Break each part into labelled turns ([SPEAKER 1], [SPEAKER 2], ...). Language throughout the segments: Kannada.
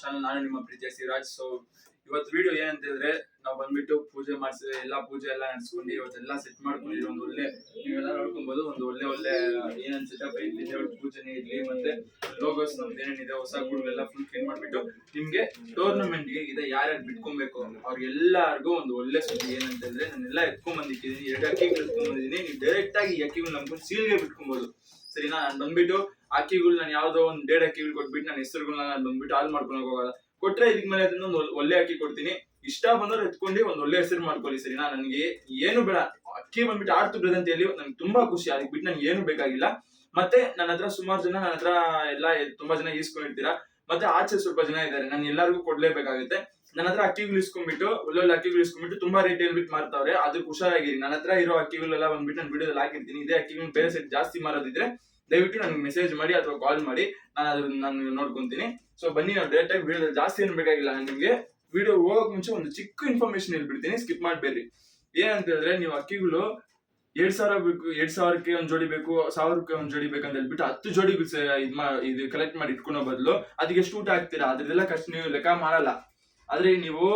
[SPEAKER 1] ಚಾನಲ್ ನಾನು ನಿಮ್ಮ ಪ್ರೀತಿಯ ಸಿರಾಜ್ ಸೊ ಇವತ್ತು ವಿಡಿಯೋ ಏನಂತ ಹೇಳಿದ್ರೆ ನಾವು ಬಂದ್ಬಿಟ್ಟು ಪೂಜೆ ಮಾಡಿಸಿದ್ರೆ, ಎಲ್ಲಾ ಪೂಜೆ ಎಲ್ಲ ನಡೆಸ್ಕೊಂಡು ಇವತ್ತೆಲ್ಲ ಸೆಟ್ ಮಾಡ್ಕೊಂಡಿರೋ ಒಂದು ಒಳ್ಳೆ ನೀವೆಲ್ಲ ನೋಡ್ಕೊಬಹುದು ಒಂದು ಒಳ್ಳೆ ಒಳ್ಳೆ ಏನನ್ಸುತ್ತೆ ಇದೆ ದೇವ್ರ ಪೂಜೆನೇ ಇರ್ಲಿ ಮತ್ತೆ ಲೋಗೋಸ್ ನಮ್ದು ಏನೇನಿದೆ ಹೊಸ ಗುಡ್ಗಳೆಲ್ಲ ಫುಲ್ ಕ್ಲೀನ್ ಮಾಡ್ಬಿಟ್ಟು ನಿಮ್ಗೆ ಟೂರ್ನಮೆಂಟ್ಗೆ ಇದೆ, ಯಾರ್ಯಾರು ಬಿಟ್ಕೊಬೇಕು, ಅವ್ರಿಗೆಲ್ಲರಿಗೂ ಒಂದು ಒಳ್ಳೆ ಸುದ್ದಿ ಏನಂತಂದ್ರೆ, ನಾನೆಲ್ಲ ಎತ್ಕೊಂಡ್ ಬಂದಿದ್ದೀನಿ ಎರಡು ಅಕ್ಕಿಗಳು ಎತ್ಕೊಂಡ್ಬಂದಿದ್ದೀನಿ ನೀವು ಡೈರೆಕ್ಟ್ ಆಗಿ ಈ ಅಕ್ಕಿಗಳು ನಮ್ಕೊಂಡು ಸೀಲ್ಗೆ ಬಿಟ್ಕೊಬೋದು. ಸರಿನಾ? ನಾನು ಬಂದ್ಬಿಟ್ಟು ಅಕ್ಕಿಗಳು ನಾನು ಯಾವ್ದೋ ಒಂದು ಡೇಡ್ ಅಕ್ಕಿಗಳು ಕೊಟ್ಬಿಟ್ಟು ನಾನು ಹೆಸರುಗಳನ್ನ ನಾನು ಬಂದ್ಬಿಟ್ಟು ಹಾಲು ಮಾಡ್ಕೊಳಕ್ ಹೋಗಲ್ಲ. ಕೊಟ್ರೆ ಇದಕ್ ಮೇಲೆ ಅದನ್ನ ಒಳ್ಳೆ ಅಕ್ಕಿ ಕೊಡ್ತೀನಿ. ಇಷ್ಟ ಬಂದವ್ರು ಎತ್ಕೊಂಡು ಒಂದ್ ಒಳ್ಳೆ ಹೆಸರು ಮಾಡ್ಕೊಳ್ಳಿ ಸರಿನಾ? ನನಗೆ ಏನು ಬೇಡ. ಅಕ್ಕಿ ಬಂದ್ಬಿಟ್ಟು ಆಡ್ತು ಹೇಳಿ ನಂಗೆ ತುಂಬಾ ಖುಷಿ. ಅದಕ್ಕೆ ಬಿಟ್ಟು ನನ್ಗೆ ಏನು ಬೇಕಾಗಿಲ್ಲ. ಮತ್ತೆ ನನ್ನ ಹತ್ರ ಸುಮಾರು ಜನ ನನ್ನ ಹತ್ರ ಎಲ್ಲ ತುಂಬಾ ಜನ ಈಸ್ಕೊಂಡಿರ್ತೀರಾ? ಮತ್ತೆ ಆಚೆ ಸ್ವಲ್ಪ ಜನ ಇದ್ದಾರೆ ನಾನು ಎಲ್ಲರಿಗೂ ಕೊಡ್ಲೇಬೇಕಾಗುತ್ತೆ. ನನ್ನ ಹತ್ರ ಅಕ್ಕಿಗಳು ಇಸ್ಕೊಂಡ್ಬಿಟ್ಟು ಒಳ್ಳೊಳ್ಳೆ ಅಕ್ಕಿಗಳು ಇಸ್ಕೊಂಡ್ಬಿಟ್ಟು ತುಂಬಾ ರೇಟ್ ಹೇಳ್ಬಿಟ್ಟು ಮಾರ್ತಾವ್ರೆ. ಅದಕ್ಕೆ ಹುಷಾರಾಗಿರಿ. ನನ್ನ ಹತ್ರ ಇರೋ ಅಕ್ಕಿಗಳೆಲ್ಲ ಬಂದ್ಬಿಟ್ಟು ನಾನು ವಿಡಿಯೋದಲ್ಲಿ ಹಾಕಿರ್ತೀನಿ. ಇದೇ ಅಕ್ಕಿಗಳನ್ನ ಬೇರೆ ಸೈಡ್ ಜಾಸ್ತಿ ಮಾರೋದಿದ್ರೆ ದಯವಿಟ್ಟು ನನಗೆ ಮೆಸೇಜ್ ಮಾಡಿ ಅಥವಾ ಕಾಲ್ ಮಾಡಿ, ನಾನು ಅದನ್ನ ನಾನು ನೋಡ್ಕೊಂತೀನಿ. ಸೊ ಬನ್ನಿ ನಾವು ಡೈರೆಕ್ಟ್ ಆಗಿ ವಿಡಿಯೋ ಜಾಸ್ತಿ ಏನು ಬೇಕಾಗಿಲ್ಲ ನಿಮಗೆ. ವಿಡಿಯೋ ಹೋಗೋಕೆ ಮುಂಚೆ ಒಂದು ಚಿಕ್ಕ ಇನ್ಫಾರ್ಮೇಶನ್ ಹೇಳ್ಬಿಡ್ತೀನಿ ಸ್ಕಿಪ್ ಮಾಡಬೇಡಿ ಏನಂತ ಹೇಳಿದ್ರೆ ನೀವು ಅಕ್ಕಿಗಳು ಎರಡ್ ಸಾವಿರ ಬೇಕು, ಎರಡ್ ಸಾವಿರಕ್ಕೆ ಒಂದ್ ಜೋಡಿ ಬೇಕು, ಸಾವಿರಕ್ಕೆ ಒಂದ್ ಜೋಡಿ ಬೇಕಂತ ಹೇಳ್ಬಿಟ್ಟು ಹತ್ತು ಜೋಡಿ ಇದು ಇದು ಕಲೆಕ್ಟ್ ಮಾಡಿ ಇಟ್ಕೊಳೋ ಬದಲು, ಅದಕ್ಕೆ ಎಷ್ಟು ಊಟ ಹಾಕ್ತೀರಾ? ಅದ್ರದ್ದೆಲ್ಲ ಕಷ್ಟ ನೀವು ಲೆಕ್ಕ ಮಾಡಲ್ಲ. ಆದ್ರೆ ನೀವು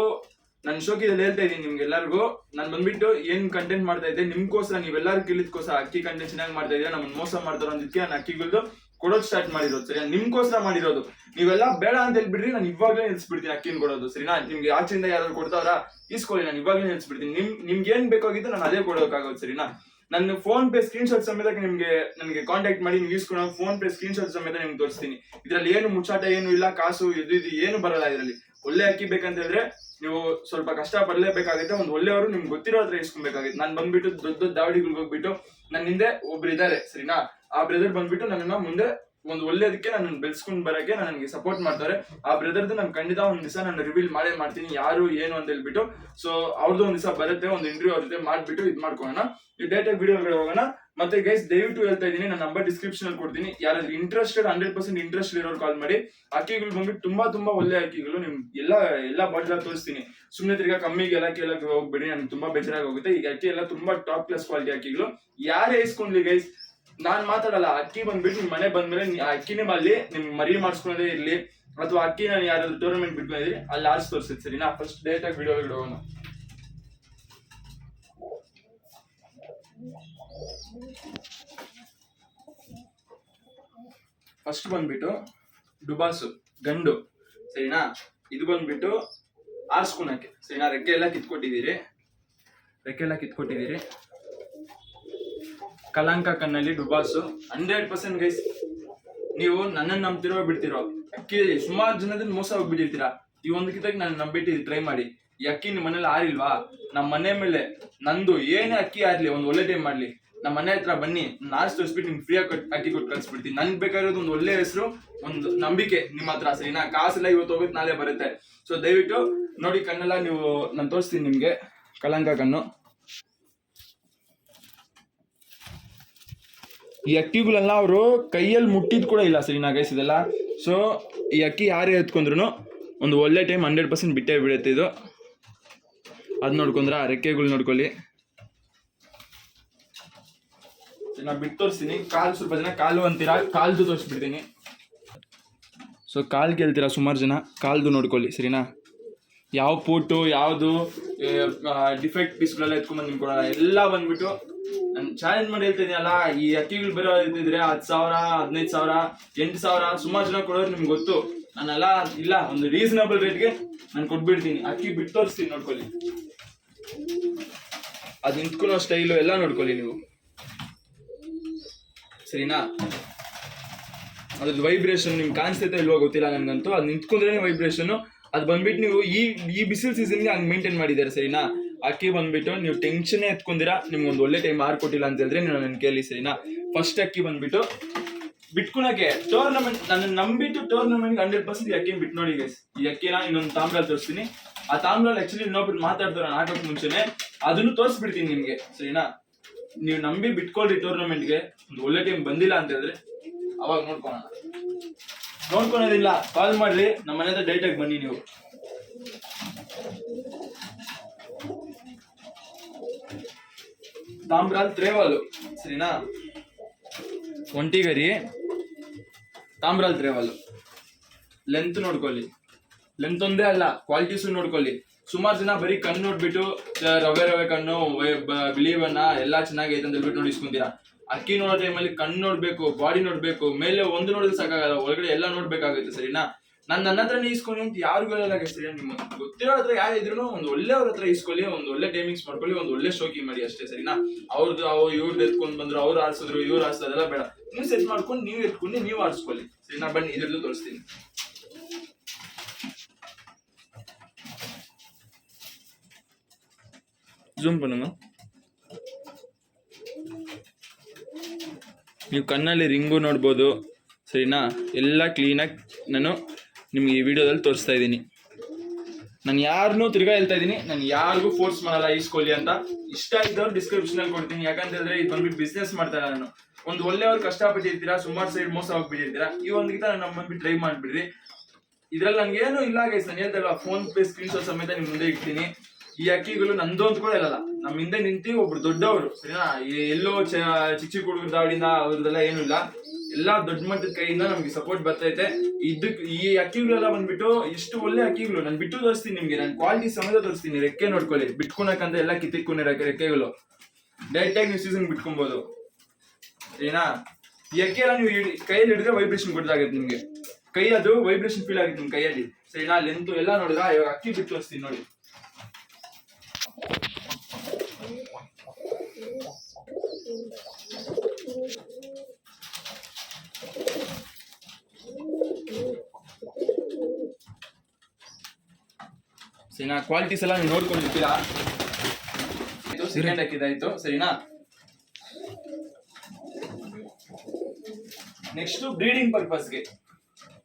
[SPEAKER 1] ನನ್ನ ಶೋಕಿದಲ್ಲಿ ಹೇಳ್ತಾ ಇದ್ದೀನಿ ನಿಮ್ಗೆ ಎಲ್ಲರಿಗೂ ನಾನು ಬಂದ್ಬಿಟ್ಟು ಏನ್ ಕಂಟೆಂಟ್ ಮಾಡ್ತಾ ಇದ್ದೆ, ನಿಮ್ಗೋಸ್ಕರ ನೀವೆಲ್ಲರೂ ಕೇಳಿದ್ಕೋಸ್ಕರ ಅಕ್ಕಿ ಕಂಟೆಂಟ್ ಚೆನ್ನಾಗಿ ಮಾಡ್ತಾ ಇದ್ದೀರಾ ನಮ್ಮನ್ನ ಮೋಸ ಮಾಡ್ತಾರೋ ಅಂದಿದ್ಕೆ ನಾನು ಅಕ್ಕಿಗಳ್ದು ಕೊಡೋದು ಸ್ಟಾರ್ಟ್ ಮಾಡಿರೋದು ಸರಿ ನಿಮ್ಗೋಸ್ಕರ ಮಾಡಿರೋದು. ನೀವೆಲ್ಲ ಬೇಡ ಅಂತ ಹೇಳ್ಬಿಡ್ರಿ, ನಾನು ಇವಾಗಲೇ ನಿಲ್ಸ್ಬಿಡ್ತೀನಿ ಅಕ್ಕಿನ ಕೊಡೋದು, ಸರಿನಾ? ನಿಮ್ಗೆ ಆಚೆಯಿಂದ ಯಾರು ಕೊಡ್ತಾವ್ರ? ಇಸ್ಕೊಳ್ಳಿ, ನಾನು ಇವಾಗಲೇ ನಿಲ್ಸ್ಬಿಡ್ತೀನಿ ನಿಮ್ ನಿಮ್ಗೆ ಏನ್ ಬೇಕಾಗಿದ್ದು ನಾನು ಅದೇ ಕೊಡೋಕ್ಕಾಗೋದು ಸರಿನಾ? ನನ್ನ ಫೋನ್ ಪೇ ಸ್ಕ್ರೀನ್ ಶಾಟ್ ಸಮೇತ ನಿಮ್ಗೆ, ನನಗೆ ಕಾಂಟ್ಯಾಕ್ಟ್ ಮಾಡಿ, ನೀವು ಇಸ್ಕೊಂಡು ಫೋನ್ ಪೇ ಸ್ಕ್ರೀನ್ ಶಾಟ್ ಸಮೇತ ನಿಮ್ಗೆ ತೋರಿಸ್ತೀನಿ. ಇದ್ರಲ್ಲಿ ಏನು ಮುಚ್ಚಾಟ, ಏನು ಇಲ್ಲ, ಕಾಸು, ಇದು ಇದು, ಏನು ಬರಲ್ಲ ಇದರಲ್ಲಿ. ಒಳ್ಳೆ ಅಕ್ಕಿ ಬೇಕಂತ ಹೇಳಿದ್ರೆ ನೀವು ಸ್ವಲ್ಪ ಕಷ್ಟ ಪಡಲೇಬೇಕಾಗುತ್ತೆ ಒಂದು ಒಳ್ಳೆಯವರು ನಿಮ್ಗೆ ಗೊತ್ತಿರೋ ಹತ್ರ ಇಸ್ಕೊಬೇಕಾಗಿತ್ತು. ನಾನು ಬಂದ್ಬಿಟ್ಟು ದೊಡ್ಡ ದೊಡ್ಡ ದಾವಡಿಗಳಿಗೆ ಹೋಗ್ಬಿಟ್ಟು ನನ್ನ ಹಿಂದೆ ಒಬ್ರು ಇದ್ದಾರೆ, ಸರಿನಾ? ಆ ಬ್ರದರ್ ಬಂದ್ಬಿಟ್ಟು ನನ್ನ ಮುಂದೆ ಒಂದು ಒಳ್ಳೇದಕ್ಕೆ ನನ್ನ ಬೆಳೆಸ್ಕೊಂಡು ಬರೋಕ್ಕೆ ನನಗೆ ಸಪೋರ್ಟ್ ಮಾಡ್ತಾರೆ. ಆ ಬ್ರದರ್ದು ನಾನು ಖಂಡಿತ ಒಂದು ದಿವಸ ನಾನು ರಿವೀಲ್ ಮಾಡೇ ಮಾಡ್ತೀನಿ, ಯಾರು, ಏನು ಅಂತ ಹೇಳ್ಬಿಟ್ಟು. ಸೊ ಅವ್ರದ್ದು ಒಂದು ದಿವಸ ಬರುತ್ತೆ, ಒಂದು ಇಂಟರ್ವ್ಯೂ ಅವ್ರ ಜೊತೆ ಮಾಡ್ಬಿಟ್ಟು ಇದು ಮಾಡ್ಕೊಳ್ಳೋಣ. ಈ ಡೇಟಾಗಿ ವಿಡಿಯೋ ಹೋಗೋಣ. ಮತ್ತೆ ಗೈಸ್ ದಯವಿಟ್ಟು ಹೇಳ್ತಾ ಇದ್ದೀನಿ ನನ್ನ ನಂಬರ್ ಡಿಸ್ಕ್ರಿಪ್ಷನ್ ಅಲ್ಲಿ ಕೊಡ್ತೀನಿ. ಯಾರಾದ್ರೂ ಇಂಟ್ರೆಸ್ಟೆಡ್ ಹಂಡ್ರೆಡ್ ಪರ್ಸೆಂಟ್ ಇಂಟ್ರೆಸ್ಟ್ ಇರೋರು ಕಾಲ್ ಮಾಡಿ. ಅಕ್ಕಿಗಳು ಬಂದ್ಬಿಟ್ಟು ತುಂಬಾ ತುಂಬಾ ಒಳ್ಳೆ ಅಕ್ಕಿಗಳು, ನಿಮ್ ಎಲ್ಲ ಎಲ್ಲ ಬಾಟಲ್ ತೋರಿಸ್ತೀನಿ. ಸುಮ್ಮನೆ ತಿರ್ಗಾ ಕಮ್ಮಿಗೆ ಎಲ್ಲ ಕೇಳಕ್ಕೆ ಹೋಗ್ಬೇಡಿ ನನಗೆ ತುಂಬಾ ಬೇಜಾರಾಗಿ ಹೋಗುತ್ತೆ. ಈಗ ಅಕ್ಕಿ ಎಲ್ಲ ತುಂಬಾ ಟಾಪ್ ಕ್ಲಾಸ್ ಕ್ವಾಲಿಟಿ ಅಕ್ಕಿಗಳು. ಯಾರೇ ಇಸ್ಕೊಂಡ್ಲಿ ಗೈಸ್ ನಾನ್ ಮಾತಾಡಲ್ಲ, ಅಕ್ಕಿ ಬಂದ್ಬಿಟ್ಟು ನಿಮ್ ಮನೆ ಬಂದ್ಮೇಲೆ ಆ ಅಕ್ಕಿನೇ ಅಲ್ಲಿ, ನಿಮ್ ಮರಿ ಮಾಡಿಸ್ಕೊಳ್ಳೋದೇ ಇರ್ಲಿ. ಅಥವಾ ಅಕ್ಕಿ ನಾನು ಯಾರಾದ್ರೂ ಟೂರ್ನಮೆಂಟ್ ಬಿಟ್ಕೊಂಡಿದ್ರಿ, ಅಲ್ಲಿ ಆರ್ಸ್ ಸರಿ ಸರಿನಾ? ಫಸ್ಟ್ ಡೇಟ್ ಆಗಿ ವಿಡಿಯೋ ಹೋಗೋಣ. ಫಸ್ಟ್ ಬಂದ್ಬಿಟ್ಟು ಡುಬಾಸು, ಗಂಡು, ಸರಿನಾ? ಇದು ಬಂದ್ಬಿಟ್ಟು ಆರ್ಸ್ಕೊಳಕ್ಕೆ ಸರಿನಾ? ರೆಕ್ಕೆ ಎಲ್ಲ ಕಿತ್ಕೊಟ್ಟಿದ್ದೀರಿ. ರೆಕ್ಕೆ ಎಲ್ಲ ಕಿತ್ಕೊಟ್ಟಿದ್ದೀರಿ. ಕಲಾಂಕ ಕಣ್ಣಲ್ಲಿ ಡುಬಾಸು. ಹಂಡ್ರೆಡ್ ಪರ್ಸೆಂಟ್ ಗೈಸ್, ನೀವು ನನ್ನನ್ನು ನಂಬ್ತಿರೋ ಬಿಡ್ತಿರೋ. ಅಕ್ಕಿ, ಸುಮಾರು ಜನದಿಂದ ಮೋಸ ಹೋಗ್ಬಿಟ್ಟಿರ್ತೀರಾ? ಈ ಒಂದು ಕಿತ್ತಾಗಿ ನಾನು ನಂಬಿಟ್ಟು ಟ್ರೈ ಮಾಡಿ. ಈ ಅಕ್ಕಿ ನಿಮ್ಮ ಮನೇಲಿ ಆರಿಲ್ವಾ? ನಮ್ಮ ಮನೆ ಮೇಲೆ ನಂದು ಏನೇ ಅಕ್ಕಿ ಆರ್ಲಿ, ಒಂದು ಒಳ್ಳೆ ಟೈಮ್ ಮಾಡ್ಲಿ. ನಮ್ಮ ಮನೆ ಹತ್ರ ಬನ್ನಿ ನಾಷ್ಟು ತೋರಿಸ್ಬಿಟ್ಟು ನಿಮ್ಗೆ ಫ್ರೀಯಾಗಿ ಆಗಿ ಅಕ್ಕಿ ಕೊಟ್ಟು ಕಳಿಸ್ಬಿಡ್ತೀನಿ. ನನ್ಗೆ ಬೇಕಾಗಿರೋದು ಒಂದು ಒಳ್ಳೆ ಹೆಸರು, ಒಂದು ನಂಬಿಕೆ ನಿಮ್ಮ ಹತ್ರ ಸರಿನಾ ಕಾಸೆಲ್ಲ ಇವತ್ತು ಹೋಗುತ್ತೆ ನಾಳೆ ಬರುತ್ತೆ. ಸೊ ದಯವಿಟ್ಟು ನೋಡಿ ಕಣ್ಣೆಲ್ಲ ನೀವು, ನಾನು ತೋರಿಸ್ತೀನಿ ನಿಮಗೆ, ಕಳಂಕ ಕಣ್ಣು. ಈ ಅಕ್ಕಿಗಳೆಲ್ಲ ಅವರು ಕೈಯಲ್ಲಿ ಮುಟ್ಟಿದ್ ಕೂಡ ಇಲ್ಲ ಸರಿನಾ ಗೈಸ್ ಇದೆಲ್ಲ. ಸೊ ಈ ಅಕ್ಕಿ ಯಾರೇ ಎತ್ಕೊಂಡ್ರು ಒಂದು ಒಳ್ಳೆ ಟೈಮ್ ಹಂಡ್ರೆಡ್ ಪರ್ಸೆಂಟ್ ಬಿಟ್ಟೇ ಬಿಡುತ್ತೆ ಇದು. ಅದು ನೋಡ್ಕೊಂಡ್ರ ಆ ರೆಕ್ಕೆಗಳು ನೋಡ್ಕೊಳ್ಳಿ. ನಾ ಬಿಟ್ಟು ತೋರಿಸ್ತೀನಿ. ಕಾಲು ಸ್ವಲ್ಪ ಜನ ಕಾಲು ಅಂತೀರಾ? ಕಾಲ್ದು ತೋರಿಸ್ಬಿಡ್ತೀನಿ. ಸೊ ಕಾಲು ಕೇಳ್ತೀರಾ ಸುಮಾರು ಜನ? ಕಾಲ್ದು ನೋಡ್ಕೊಳ್ಳಿ, ಸರಿನಾ? ಯಾವ ಫೋಟೋ ಯಾವುದು ಡಿಫೆಕ್ಟ್ ಪೀಸ್ಗಳೆಲ್ಲ ಎತ್ಕೊಂಡ್ಬಂದು ನಿಮ್ಗೆ ಕೊಡೋಣ ಎಲ್ಲ ಬಂದ್ಬಿಟ್ಟು ನಾನು ಚಾಲೆಂಜ್ ಮಾಡಿ ಹೇಳ್ತೀನಿ ಅಲ್ಲ ಈ ಅಕ್ಕಿಗಳು ಬರೋ ಇದ್ದಿದ್ರೆ ಹತ್ತು ಸಾವಿರ, ಹದಿನೈದು ಸಾವಿರ, ಎಂಟು ಸಾವಿರ ಸುಮಾರು ಜನ ಕೊಡೋರು ನಿಮ್ಗೆ ಗೊತ್ತು. ನಾನೆಲ್ಲ ಇಲ್ಲ, ಒಂದು ರೀಸನಬಲ್ ರೇಟ್ಗೆ ನಾನು ಕೊಟ್ಬಿಡ್ತೀನಿ. ಅಕ್ಕಿ ಬಿಟ್ಟು ತೋರಿಸ್ತೀನಿ, ನೋಡ್ಕೊಳ್ಳಿ. ಅದು ನಿಂತ್ಕೊಳ್ಳೋ ಸ್ಟೈಲು ಎಲ್ಲ ನೋಡ್ಕೊಳ್ಳಿ ನೀವು. ಸರಿನಾ? ಅದ್ರದ್ದು ವೈಬ್ರೇಷನ್ ನಿಮ್ಗೆ ಕಾಣಿಸ್ತೈತೆ ಇಲ್ವೋ ಗೊತ್ತಿಲ್ಲ ನನಗಂತೂ. ಅದು ನಿಂತ್ಕೊಂಡ್ರೆ ವೈಬ್ರೇಷನ್ ಅದು ಬಂದ್ಬಿಟ್ಟು ನೀವು ಈ ಈ ಬಿಸಿಲು ಸೀಸನ್ಗೆ ಹಂಗೆ ಮೇಂಟೈನ್ ಮಾಡಿದ್ದಾರೆ, ಸರಿನಾ? ಅಕ್ಕಿ ಬಂದ್ಬಿಟ್ಟು ನೀವು ಟೆನ್ಷನ್ನೇ ಎತ್ಕೊಂಡಿರಾ? ನಿಮ್ಗೆ ಒಂದು ಒಳ್ಳೆ ಟೈಮ್ ಕೊಟ್ಟಿಲ್ಲ ಅಂತ ಹೇಳಿದ್ರೆ ನೀವು ನನ್ನ ಕೇಳಿ, ಸರಿನಾ? ಫಸ್ಟ್ ಅಕ್ಕಿ ಬಂದ್ಬಿಟ್ಟು ಬಿಟ್ಕೊಳಕ್ಕೆ ಟೂರ್ನಮೆಂಟ್ ನನ್ನ ನಂಬಿಟ್ಟು ಟೂರ್ನಮೆಂಟ್ ಹಂಡ್ರೆಡ್ ಪರ್ಸೆಂಟ್ ಅಕ್ಕಿ ಬಿಟ್ಟು ನೋಡಿ ಗೈಸ್ ಈ ಅಕ್ಕಿನ ಇನ್ನೊಂದು ತಾಮ್ರ ತೋರಿಸ್ತೀನಿ. ಆ ತಾಮ್ರಲ್ಲಿ ಆಕ್ಚುಲಿ ಇನ್ನೊಬ್ರು ಮಾತಾಡ್ತಾರೆ ನಾಟಕ ಮುಂಚೆನೆ. ಅದನ್ನು ತೋರಿಸ್ಬಿಡ್ತೀನಿ ನಿಮಗೆ, ಸರಿನಾ? ನೀವು ನಂಬಿ ಬಿಟ್ಕೊಳ್ರಿ ಟೂರ್ನಮೆಂಟ್ಗೆ ಒಂದು ಒಳ್ಳೆ ಟೀಮ್ ಬಂದಿಲ್ಲ ಅಂತ ಹೇಳಿದ್ರೆ ಅವಾಗ ನೋಡ್ಕೊಳೋಣ. ನೋಡ್ಕೊಳೋದಿಲ್ಲ ಕಾಲ್ ಮಾಡ್ರಿ, ನಮ್ಮ ಮನೆ ಹತ್ರ ಡೈರೆಕ್ಟಾಗಿ ಬನ್ನಿ ನೀವು. ತಾಮ್ರಾಲ್ ತ್ರೇವಾಲು, ಸರಿನಾ? ಒಂಟಿಗರಿ ತಾಮ್ರಾಲ್ ತ್ರೇವಾಲು. ಲೆಂತ್ ನೋಡ್ಕೊಳ್ಳಿ. ಲೆಂತ್ ಒಂದೇ ಅಲ್ಲ ಕ್ವಾಲಿಟೀಸು ನೋಡ್ಕೊಳ್ಳಿ. ಸುಮಾರು ಜನ ಬರೀ ಕಣ್ಣು ನೋಡ್ಬಿಟ್ಟು ರವೆ ರವೆ ಕಣ್ಣು ಬಿಳಿ ಬಣ್ಣ ಎಲ್ಲಾ ಚೆನ್ನಾಗೈತೆ ಅಂತ ಹೇಳ್ಬಿಟ್ಟು ನೋಡಿ ಇಸ್ಕೊಂತೀರಾ ಅಕ್ಕಿ ನೋಡೋ ಟೈಮಲ್ಲಿ ಕಣ್ಣು ನೋಡ್ಬೇಕು ಬಾಡಿ ನೋಡ್ಬೇಕು, ಮೇಲೆ ಒಂದು ನೋಡಿದ್ರೆ ಸಾಕಾಗಲ್ಲ, ಒಳಗಡೆ ಎಲ್ಲ ನೋಡ್ಬೇಕಾಗುತ್ತೆ ಸರಿನಾ? ನಾನು ನನ್ನ ಹತ್ರನೇ ಇಸ್ಕೊಳ್ಳಿ ಅಂತ ಯಾರಿಗೂ ಹೇಳಲ್ಲ ಸರಿ ನಿಮ್ಮ ಗೊತ್ತಿರೋ ಹತ್ರ ಯಾರು ಇದ್ರು ಒಂದು ಒಳ್ಳೆಯವ್ರ ಹತ್ರ ಇಸ್ಕೊಳ್ಳಿ ಒಂದು ಒಳ್ಳೆ ಟೈಮಿಂಗ್ಸ್ ಮಾಡ್ಕೊಳ್ಳಿ, ಒಂದು ಒಳ್ಳೆ ಶೋಕಿ ಮಾಡಿ ಅಷ್ಟೇ ಸರಿನಾ? ಅವ್ರದ್ದು ಅವ್ರು ಇವ್ರದ್ದು ಎತ್ಕೊಂಡು ಬಂದ್ರು, ಅವ್ರು ಆರಿಸಿದ್ರು ಇವ್ರು ಆರಿಸೋದೆಲ್ಲ ಬೇಡ. ನೀವು ಸೆಟ್ ಮಾಡ್ಕೊಂಡು, ನೀವು ಎತ್ಕೊಂಡು, ನೀವು ಆಡ್ಸ್ಕೊಳ್ಳಿ. ಸರಿನಾ? ಬನ್ನಿ ಇದ್ರದ್ದು ತೋರಿಸ್ತೀನಿ. ಜೂಮ್ பண்ணுங்க ನೀವು ಕಣ್ಣಲ್ಲಿ ರಿಂಗು ನೋಡ್ಬೋದು ಸರಿನಾ ಎಲ್ಲ ಕ್ಲೀನಾಗಿ ನಾನು ನಿಮ್ಗೆ ಈ ವಿಡಿಯೋದಲ್ಲಿ ತೋರಿಸ್ತಾ ಇದ್ದೀನಿ ನಾನು ಯಾರನ್ನೂ ತಿರ್ಗಾ ಹೇಳ್ತಾ ಇದ್ದೀನಿ ನಾನು ಯಾರಿಗೂ ಫೋರ್ಸ್ ಮಾಡಲ್ಲ ಈಸ್ಕೊಳ್ಳಿ ಅಂತ ಇಷ್ಟ ಇದ್ದವ್ರು ಡಿಸ್ಕ್ರಿಪ್ಷನಲ್ಲಿ ಕೊಡ್ತೀನಿ ಯಾಕಂತ ಹೇಳಿದ್ರೆ ಇದು ಬಂದ್ಬಿಟ್ಟು ಬಿಸ್ನೆಸ್ ಮಾಡ್ತಾ ಇಲ್ಲ ನಾನು ಒಂದು ಒಳ್ಳೆಯವ್ರು ಕಷ್ಟಪಟ್ಟಿರ್ತೀರಾ ಸುಮಾರು ಸೈಡ್ ಮೋಸ ಹೋಗ್ಬಿಟ್ಟಿರ್ತೀರಾ ಈ ಒಂದು ಗೀತ ನಾನು ಬಂದ್ಬಿಟ್ಟು ಟ್ರೈ ಮಾಡಿಬಿಡ್ರಿ ಇದ್ರಲ್ಲಿ ನಂಗೆ ಏನು ಇಲ್ಲ ಗೈಸ್ ನಾನು ಹೇಳ್ತಲ್ಲ ಫೋನ್ ಪೇ ಸ್ಕ್ರೀನ್ ಶಾಟ್ ಸಮೇತ ನಿಮ್ ಮುಂದೆ ಇಡ್ತೀನಿ ಈ ಅಕ್ಕಿಗಳು ನಂದು ಅಂತ ಕೂಡ ಇಲ್ಲಲ್ಲ ನಮ್ಮ ಹಿಂದೆ ನಿಂತಿ ಒಬ್ರು ದೊಡ್ಡವರು, ಸರಿನಾ? ಎಲ್ಲೋ ಚಿಕ್ಕ ಚಿಕ್ಕ ಹುಡುಗರ ದಾವಡಿನ ಅವ್ರದ್ದೆಲ್ಲ ಏನು ಇಲ್ಲ. ಎಲ್ಲಾ ದೊಡ್ಡ ಮಟ್ಟದ ಕೈಯಿಂದ ನಮ್ಗೆ ಸಪೋರ್ಟ್ ಬರ್ತೈತೆ. ಇದಕ್, ಈ ಅಕ್ಕಿಗಳೆಲ್ಲ ಬಂದ್ಬಿಟ್ಟು ಎಷ್ಟು ಒಳ್ಳೆ ಅಕ್ಕಿಗಳು. ನಾನು ಬಿಟ್ಟು ತೋರಿಸ್ತೀನಿ ನಿಮ್ಗೆ. ನಾನು ಕ್ವಾಲಿಟಿ ಸಮೇತ ತೋರಿಸ್ತೀನಿ. ರೆಕ್ಕೆ ನೋಡ್ಕೊಳ್ಳಿ. ಬಿಟ್ಕೊಳಕಂತ ಎಲ್ಲ ಕಿತ್ತಿಕೊಂಡಿರೋ ರೆಕ್ಕೆಗಳು. ಡೈರೆಕ್ಟ್ ಆಗಿ ನೀವು ಸೀಸನ್ ಬಿಟ್ಕೊಬೋದು. ಸರಿನಾ? ಈ ಅಕ್ಕಿ ಎಲ್ಲ ನೀವು ಕೈಯಲ್ಲಿ ಹಿಡಿದ್ರೆ ವೈಬ್ರೇಷನ್ ಗೊತ್ತಾಗುತ್ತೆ ನಿಮ್ಗೆ. ಕೈ ಅದು ವೈಬ್ರೇಷನ್ ಫೀಲ್ ಆಗುತ್ತೆ ನಿಮ್ ಕೈಯಲ್ಲಿ. ಸರಿನಾ? ಲೆಂತ್ ಎಲ್ಲ ನೋಡಿದ್ರ? ಇವಾಗ ಅಕ್ಕಿ ಬಿಟ್ಟು ತೋರಿಸ್ತೀನಿ ನೋಡಿ. ಸರಿನಾ ಕ್ವಾಲಿಟೀಸ್ ಎಲ್ಲ ನೀವು ನೋಡ್ಕೊಂಡಿರ್ತೀರಾ ಇದು ಸೆಕೆಂಡ್ ಹಾಕಿದ್ದಾಯ್ತು ಸರಿನಾ? ನೆಕ್ಸ್ಟ್ ಬ್ರೀಡಿಂಗ್ ಪರ್ಪಸ್ಗೆ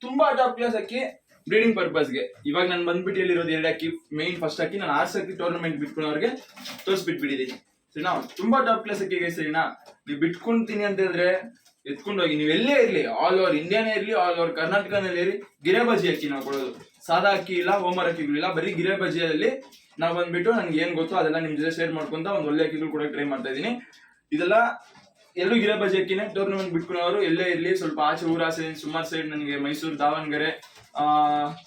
[SPEAKER 1] ತುಂಬಾ ಟಾಪ್ ಕ್ಲಾಸ್ ಅಕ್ಕಿ ಬ್ರೀಡಿಂಗ್ ಪರ್ಪಸ್ಗೆ ಇವಾಗ ನಾನು ಬಂದ್ಬಿಟ್ಟು ಇರೋದು ಎರಡು ಅಕ್ಕಿ ಮೇನ್ ಫಸ್ಟ್ ಹಾಕಿ ನಾನು ಆರ್ಸಕ್ಕಿ ಟೂರ್ನಮೆಂಟ್ ಬಿಟ್ಕೊಳ್ಳೋರಿಗೆ ತೋರಿಸ್ಬಿಟ್ಬಿಟ್ಟಿದ್ದೀನಿ ಸರಿನಾ ತುಂಬಾ ಟಾಪ್ ಕ್ಲಾಸ್ ಅಕ್ಕಿಗೆ ಸರಿನಾ? ನೀವು ಬಿಟ್ಕೊಂತೀನಿ ಅಂತ ಹೇಳಿದ್ರೆ ಎತ್ಕೊಂಡು ಹೋಗಿ ನೀವು ಎಲ್ಲೇ ಇರ್ಲಿ ಆಲ್ ಓವರ್ ಇಂಡಿಯಾನೇ ಇರ್ಲಿ ಆಲ್ ಓವರ್ ಕರ್ನಾಟಕನಲ್ಲಿ ಇರಲಿ ಗಿರೇಬಜಿ ಅಕ್ಕಿ ನಾವು ಕೊಡೋದು. ಸಾದಾ ಅಕ್ಕಿ ಇಲ್ಲ ಹೋಮರ್ ಅಕ್ಕಿಗಳಿಲ್ಲ ಬರೀ ಗಿರೆಬಾಜಿಯಲ್ಲಿ ನಾವು ಬಂದ್ಬಿಟ್ಟು ನನ್ಗೆ ಏನ್ ಗೊತ್ತೋ ಅದೆಲ್ಲ ನಿಮ್ ಜೊತೆ ಶೇರ್ ಮಾಡ್ಕೊಂತ ಒಂದು ಒಳ್ಳೆ ಅಕ್ಕಿಗಳು ಕೂಡ ಟ್ರೈ ಮಾಡ್ತಾ ಇದೀನಿ ಇದೆಲ್ಲ ಎಲ್ಲೂ ಗಿರೆಬಾಜಿ ಅಕ್ಕಿನೇ ಟೂರ್ನಮೆಂಟ್ ಬಿಟ್ಕೊಂಡವರು ಎಲ್ಲೇ ಇರ್ಲಿ, ಸ್ವಲ್ಪ ಆಚೆ ಊರ ಸೈಡ್ ಸುಮಾರು ಸೈಡ್ ನನಗೆ ಮೈಸೂರು, ದಾವಣಗೆರೆ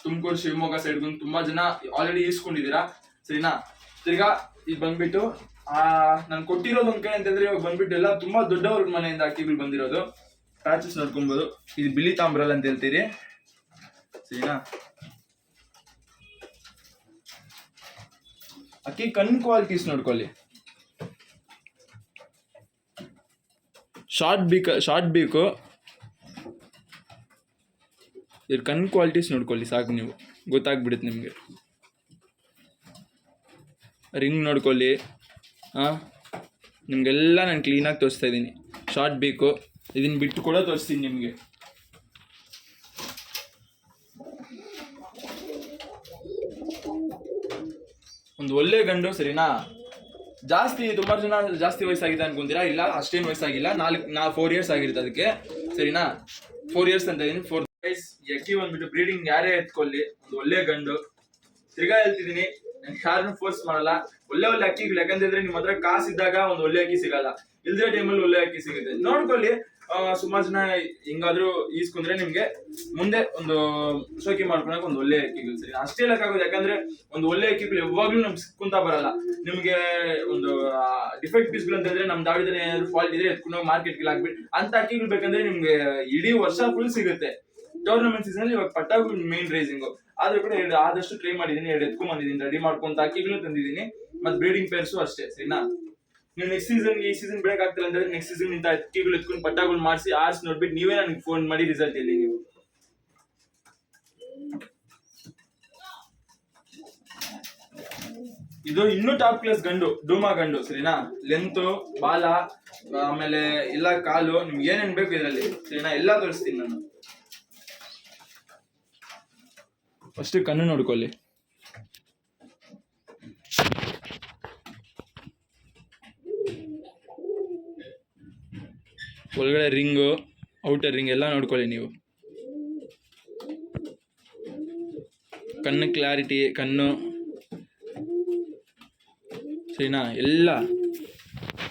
[SPEAKER 1] ತುಮಕೂರು, ಶಿವಮೊಗ್ಗ ಸೈಡ್ ತುಂಬಾ ಜನ ಆಲ್ರೆಡಿ ಈಸ್ಕೊಂಡಿದ್ದೀರಾ? ಸರಿನಾ? ತಿರ್ಗಾ, ಇದು ಬಂದ್ಬಿಟ್ಟು ಆ, ನಾನು ಕೊಟ್ಟಿರೋದು ಒಂದ್ ಕಡೆ ಅಂತಂದ್ರೆ ಇವಾಗ ಬಂದ್ಬಿಟ್ಟು ಎಲ್ಲ ತುಂಬಾ ದೊಡ್ಡವ್ರ ಮನೆಯಿಂದ ಅಕ್ಕಿಗಳು ಬಂದಿರೋದು. ಪ್ಯಾಚಸ್ ನೋಡ್ಕೊಬೋದು. ಇದು ಬಿಳಿ ತಾಮ್ರಲ್ ಅಂತ ಹೇಳ್ತೀರಿ. ಸರಿನಾ? ಅಕ್ಕಿ ಕಣ್ ಕ್ವಾಲಿಟೀಸ್ ನೋಡ್ಕೊಳ್ಳಿ. ಶಾರ್ಟ್ ಬೀಕ್ ಶಾರ್ಟ್ ಬೀಕು ಇದ್ರ ಕಣ್ ಕ್ವಾಲಿಟೀಸ್ ನೋಡ್ಕೊಳ್ಳಿ, ಸಾಕು ನೀವು. ಗೊತ್ತಾಗ್ಬಿಡುತ್ತೆ ನಿಮಗೆ. ರಿಂಗ್ ನೋಡ್ಕೊಳ್ಳಿ. ಹಾಂ? ನಿಮಗೆಲ್ಲ ನಾನು ಕ್ಲೀನಾಗಿ ತೋರಿಸ್ತಾ ಇದ್ದೀನಿ ಶಾರ್ಟ್ ಬೇಕು. ಇದನ್ನು ಬಿಟ್ಟು ಕೂಡ ತೋರಿಸ್ತೀನಿ ನಿಮಗೆ. ಒಂದು ಒಳ್ಳೆ ಗಂಡು, ಸರಿನಾ? ಜಾಸ್ತಿ, ತುಂಬ ಜನ ಜಾಸ್ತಿ ವಯಸ್ಸಾಗಿದೆ ಅನ್ಕೊಂತೀರಾ ಇಲ್ಲ, ಅಷ್ಟೇನು ವಯಸ್ಸಾಗಿಲ್ಲ. ನಾಲ್ಕು, ನಾ ಫೋರ್ ಇಯರ್ಸ್ ಆಗಿರುತ್ತೆ ಅದಕ್ಕೆ. ಸರಿನಾ? ಫೋರ್ ಇಯರ್ಸ್ ಅಂತ ಇದ್ದೀನಿ ಫೋರ್ ಗೈಸ್ ಅಕ್ಕಿ ಬಂದ್ಬಿಟ್ಟು ಬ್ರೀಡಿಂಗ್ ಯಾರೇ ಎತ್ಕೊಳ್ಳಿ. ಒಂದು ಒಳ್ಳೆ ಗಂಡು. ತಿರ್ಗಾ ಹೇಳ್ತಿದೀನಿ ನಾನು ಯಾರನ್ನು ಫೋರ್ಸ್ ಮಾಡಲ್ಲ. ಒಳ್ಳೆ ಒಳ್ಳೆ ಅಕ್ಕಿಗಳು, ಯಾಕಂದ್ರೆ ನಿಮ್ಮ ಹತ್ರ ಕಾಸು ಇದ್ದಾಗ ಒಂದು ಒಳ್ಳೆ ಅಕ್ಕಿ ಸಿಗಲ್ಲ. ಇಲ್ದೇ ಟೈಮಲ್ಲಿ ಒಳ್ಳೆ ಅಕ್ಕಿ ಸಿಗುತ್ತೆ. ನೋಡ್ಕೊಳ್ಳಿ ಸುಮಾರು ಜನ ಹಿಂಗಾದ್ರೂ ಈಸ್ಕೊಂಡ್ರೆ ನಿಮ್ಗೆ ಮುಂದೆ ಒಂದು ಶೋಕಿ ಮಾಡ್ಕೊಳಕ್ ಒಂದು ಒಳ್ಳೆ ಅಕ್ಕಿಗಳು ಸರಿ. ಅಷ್ಟೇ ಹೇಳಕ್ಕಾಗೋದು, ಯಾಕಂದ್ರೆ ಒಂದು ಒಳ್ಳೆ ಅಕ್ಕಿಗಳು ಯಾವಾಗ್ಲೂ ನಮ್ಗೆ ಸಿಕ್ಕುಂತ ಬರಲ್ಲ. ನಿಮ್ಗೆ ಒಂದು ಡಿಫೆಕ್ಟ್ ಪೀಸ್ಗಳು ಅಂತ ಹೇಳಿದ್ರೆ ನಮ್ ದಾವಿದಲ್ಲಿ ಏನಾದ್ರು ಫಾಲ್ಟ್ ಇದ್ರೆ ಎತ್ಕೊಂಡು ಹೋಗಿ ಮಾರ್ಕೆಟ್ಗೆ ಹಾಕ್ಬಿಟ್ಟು ಅಂತ ಅಕ್ಕಿಗಳು ಬೇಕಂದ್ರೆ ನಿಮ್ಗೆ ಇಡೀ ವರ್ಷ ಫುಲ್ ಸಿಗುತ್ತೆ. ಟೂರ್ನಮೆಂಟ್ ಸೀಸನ್ ಇವಾಗ ಪಟ್ಟಾಗು ಮೇನ್ ರೈಸಿಂಗು ಆದ್ರೂ ಕೂಡ ಎರಡು ಆದಷ್ಟು ಟ್ರೈ ಮಾಡಿದೀನಿ ಎರಡು ಎತ್ಕೊಂಡ್ ಬಂದಿದ್ದೀನಿ ರೆಡಿ ಮಾಡ್ಕೊಂತ ಅಕ್ಕಿಗಳು ತಂದಿದ್ದೀನಿ. ಮತ್ತೆ ಬ್ರೀಡಿಂಗ್ ಪೇರ್ಸು ಅಷ್ಟೇ, ಸರಿನಾ? ನೀವು ನೆಕ್ಸ್ಟ್ ಸೀಸನ್ ಈ ಸೀಸನ್ ಬ್ರೇಕ್ ಆಗ್ತಿಲ್ಲ ಅಂದ್ರೆ ನೆಕ್ಸ್ಟ್ ಸೀಸನ್ ಇಂತ ಅಕ್ಕಿಗಳು ಎತ್ಕೊಂಡು ಪಟ್ಟಾಗಳು ಮಾಡಿಸಿ, ಆರ್ಸ್ ನೋಡ್ಬಿಟ್ಟು ನೀವೇ ನನಗೆ ಫೋನ್ ಮಾಡಿ ರಿಸಲ್ಟ್ ಇಲ್ಲಿ ನೀವು. ಇದು ಇನ್ನೂ ಟಾಪ್ ಕ್ಲಾಸ್ ಗಂಡು, ಡೂಮಾ ಗಂಡು, ಸರಿನಾ? ಲೆಂತು ಬಾಲ, ಆಮೇಲೆ ಎಲ್ಲ ಕಾಲು, ನಿಮ್ಗೆ ಏನೇನ್ ಬೇಕು ಇದರಲ್ಲಿ, ಸರಿನಾ? ಎಲ್ಲ ತೋರಿಸ್ತೀನಿ ನಾನು. ಫಸ್ಟ್ ಕಣ್ಣು ನೋಡ್ಕೊಳ್ಳಿ ಒಳಗಡೆ ರಿಂಗು ಔಟರ್ ರಿಂಗ್ ಎಲ್ಲ ನೋಡ್ಕೊಳ್ಳಿ ನೀವು. ಕಣ್ಣು ಕ್ಲಾರಿಟಿ ಕಣ್ಣು. ಸರಿನಾ? ಎಲ್ಲ